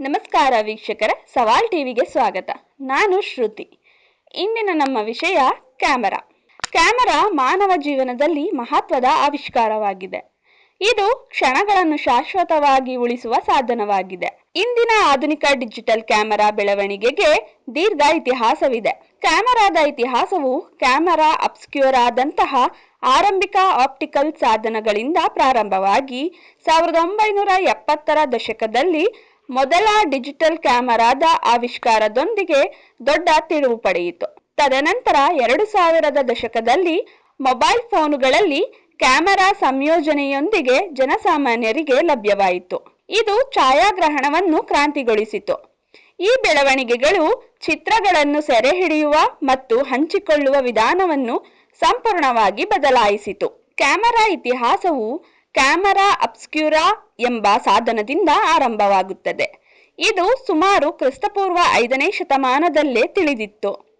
ನಮಸ್ಕಾರ ವೀಕ್ಷಕರ, ಸವಾಲ್ ಟಿವಿಗೆ ಸ್ವಾಗತ. ನಾನು ಶ್ರುತಿ. ಇಂದಿನ ನಮ್ಮ ವಿಷಯ ಕ್ಯಾಮರಾ. ಕ್ಯಾಮರಾ ಮಾನವ ಜೀವನದಲ್ಲಿ ಮಹತ್ವದ ಆವಿಷ್ಕಾರವಾಗಿದೆ. ಇದು ಕ್ಷಣಗಳನ್ನು ಶಾಶ್ವತವಾಗಿ ಉಳಿಸುವ ಸಾಧನವಾಗಿದೆ. ಇಂದಿನ ಆಧುನಿಕ ಡಿಜಿಟಲ್ ಕ್ಯಾಮೆರಾ ಬೆಳವಣಿಗೆಗೆ ದೀರ್ಘ ಇತಿಹಾಸವಿದೆ. ಕ್ಯಾಮೆರಾದ ಇತಿಹಾಸವು ಕ್ಯಾಮೆರಾ ಅಬ್ಸ್ಕ್ಯೂರ್ ಆದಂತಹ ಆರಂಭಿಕ ಆಪ್ಟಿಕಲ್ ಸಾಧನಗಳಿಂದ ಪ್ರಾರಂಭವಾಗಿ ಸಾವಿರದ ಒಂಬೈನೂರ ಎಪ್ಪತ್ತರ ದಶಕದಲ್ಲಿ ಮೊದಲ ಡಿಜಿಟಲ್ ಕ್ಯಾಮೆರಾದ ಆವಿಷ್ಕಾರದೊಂದಿಗೆ ದೊಡ್ಡ ತಿರುವು ಪಡೆಯಿತು. ತದನಂತರ ಎರಡು ಸಾವಿರದ ದಶಕದಲ್ಲಿ ಮೊಬೈಲ್ ಫೋನುಗಳಲ್ಲಿ ಕ್ಯಾಮೆರಾ ಸಂಯೋಜನೆಯೊಂದಿಗೆ ಜನಸಾಮಾನ್ಯರಿಗೆ ಲಭ್ಯವಾಯಿತು. ಇದು ಛಾಯಾಗ್ರಹಣವನ್ನು ಕ್ರಾಂತಿಗೊಳಿಸಿತು. ಈ ಬೆಳವಣಿಗೆಗಳು ಚಿತ್ರಗಳನ್ನು ಸೆರೆ ಹಿಡಿಯುವ ಮತ್ತು ಹಂಚಿಕೊಳ್ಳುವ ವಿಧಾನವನ್ನು ಸಂಪೂರ್ಣವಾಗಿ ಬದಲಾಯಿಸಿತು. ಕ್ಯಾಮೆರಾ ಇತಿಹಾಸವು ಕ್ಯಾಮೆರಾ ಅಬ್ಸ್ಕ್ಯೂರಾ ಎಂಬ ಸಾಧನದಿಂದ ಆರಂಭವಾಗುತ್ತದೆ. ಇದು ಸುಮಾರು ಕ್ರಿಸ್ತಪೂರ್ವ ಐದನೇ ಶತಮಾನದಲ್ಲೇ ತಿಳಿದಿತ್ತು.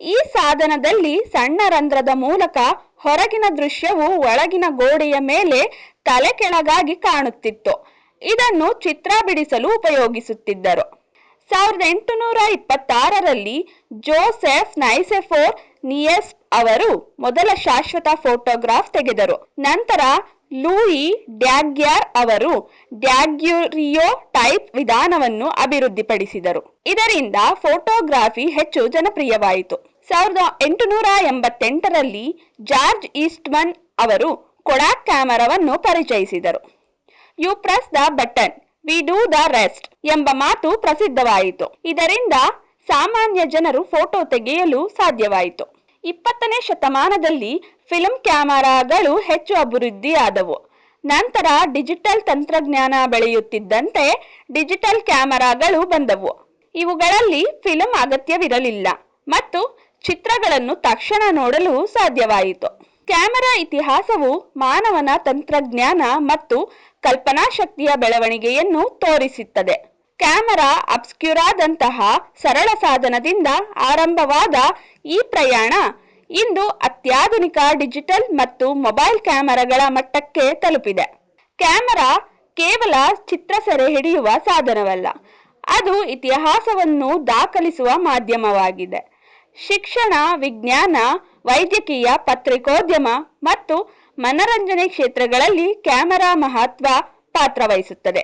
ಈ ಸಾಧನದಲ್ಲಿ ಸಣ್ಣ ರಂಧ್ರದ ಮೂಲಕ ಹೊರಗಿನ ದೃಶ್ಯವು ಒಳಗಿನ ಗೋಡೆಯ ಮೇಲೆ ತಲೆ ಕೆಳಗಾಗಿ ಕಾಣುತ್ತಿತ್ತು. ಇದನ್ನು ಚಿತ್ರ ಬಿಡಿಸಲು ಉಪಯೋಗಿಸುತ್ತಿದ್ದರು. ಸಾವಿರದ ಎಂಟುನೂರ ಇಪ್ಪತ್ತಾರರಲ್ಲಿ ಜೋಸೆಫ್ ನೈಸೆಫೋರ್ ನಿಯಸ್ ಅವರು ಮೊದಲ ಶಾಶ್ವತ ಫೋಟೋಗ್ರಾಫ್ ತೆಗೆದರು. ನಂತರ ಲೂಯಿ ಡ್ಯಾಗ್ಯಾರ್ ಅವರು ಡ್ಯಾಗ್ಯುರಿಯೋ ಟೈಪ್ ವಿಧಾನವನ್ನು ಅಭಿವೃದ್ಧಿಪಡಿಸಿದರು. ಇದರಿಂದ ಫೋಟೋಗ್ರಾಫಿ ಹೆಚ್ಚು ಜನಪ್ರಿಯವಾಯಿತು. ಸಾವಿರದ ಎಂಟುನೂರ ಎಂಬತ್ತೆಂಟರಲ್ಲಿ ಜಾರ್ಜ್ ಈಸ್ಟ್ಮನ್ ಅವರು ಕೊಡಾಕ್ ಕ್ಯಾಮರಾವನ್ನು ಪರಿಚಯಿಸಿದರು. You press the button we do the rest ಎಂಬ ಮಾತು ಪ್ರಸಿದ್ಧವಾಯಿತು. ಇದರಿಂದ ಸಾಮಾನ್ಯ ಜನರು ಫೋಟೋ ತೆಗೆಯಲು ಸಾಧ್ಯವಾಯಿತು. ಇಪ್ಪತ್ತನೇ ಶತಮಾನದಲ್ಲಿ ಫಿಲ್ಮ್ ಕ್ಯಾಮರಾಗಳು ಹೆಚ್ಚು ಅಭಿವೃದ್ಧಿಯಾದವು. ನಂತರ ಡಿಜಿಟಲ್ ತಂತ್ರಜ್ಞಾನ ಬೆಳೆಯುತ್ತಿದ್ದಂತೆ ಡಿಜಿಟಲ್ ಕ್ಯಾಮರಾಗಳು ಬಂದವು. ಇವುಗಳಲ್ಲಿ ಫಿಲಂ ಅಗತ್ಯವಿರಲಿಲ್ಲ ಮತ್ತು ಚಿತ್ರಗಳನ್ನು ತಕ್ಷಣ ನೋಡಲು ಸಾಧ್ಯವಾಯಿತು. ಕ್ಯಾಮೆರಾ ಇತಿಹಾಸವು ಮಾನವನ ತಂತ್ರಜ್ಞಾನ ಮತ್ತು ಕಲ್ಪನಾ ಶಕ್ತಿಯ ಬೆಳವಣಿಗೆಯನ್ನು ತೋರಿಸುತ್ತದೆ. ಕ್ಯಾಮೆರಾ ಅಬ್ಸ್ಕ್ಯೂರಾದಂತಹ ಸರಳ ಸಾಧನದಿಂದ ಆರಂಭವಾದ ಈ ಪ್ರಯಾಣ ಇಂದು ಅತ್ಯಾಧುನಿಕ ಡಿಜಿಟಲ್ ಮತ್ತು ಮೊಬೈಲ್ ಕ್ಯಾಮೆರಾಗಳ ಮಟ್ಟಕ್ಕೆ ತಲುಪಿದೆ. ಕ್ಯಾಮೆರಾ ಕೇವಲ ಚಿತ್ರ ಸೆರೆ ಹಿಡಿಯುವ ಸಾಧನವಲ್ಲ, ಅದು ಇತಿಹಾಸವನ್ನು ದಾಖಲಿಸುವ ಮಾಧ್ಯಮವಾಗಿದೆ. ಶಿಕ್ಷಣ, ವಿಜ್ಞಾನ ವೈದ್ಯಕೀಯ, ಪತ್ರಿಕೋದ್ಯಮ ಮತ್ತು ಮನರಂಜನೆ ಕ್ಷೇತ್ರಗಳಲ್ಲಿ ಕ್ಯಾಮೆರಾ ಮಹತ್ವ ಪಾತ್ರ ವಹಿಸುತ್ತದೆ.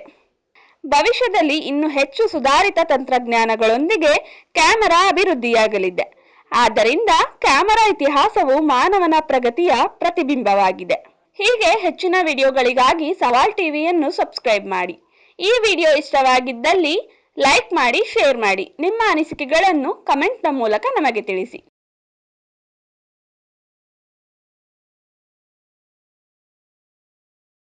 ಭವಿಷ್ಯದಲ್ಲಿ ಇನ್ನು ಹೆಚ್ಚು ಸುಧಾರಿತ ತಂತ್ರಜ್ಞಾನಗಳೊಂದಿಗೆ ಕ್ಯಾಮೆರಾ ಅಭಿವೃದ್ಧಿಯಾಗಲಿದೆ. ಆದ್ದರಿಂದ ಕ್ಯಾಮೆರಾ ಇತಿಹಾಸವು ಮಾನವನ ಪ್ರಗತಿಯ ಪ್ರತಿಬಿಂಬವಾಗಿದೆ. ಹೀಗೆ ಹೆಚ್ಚಿನ ವಿಡಿಯೋಗಳಿಗಾಗಿ ಸವಾಲ್ ಟಿವಿಯನ್ನು ಸಬ್ಸ್ಕ್ರೈಬ್ ಮಾಡಿ. ಈ ವಿಡಿಯೋ ಇಷ್ಟವಾಗಿದ್ದಲ್ಲಿ ಲೈಕ್ ಮಾಡಿ, ಶೇರ್ ಮಾಡಿ. ನಿಮ್ಮ ಅನಿಸಿಕೆಗಳನ್ನು ಕಮೆಂಟ್ನ ಮೂಲಕ ನಮಗೆ ತಿಳಿಸಿ.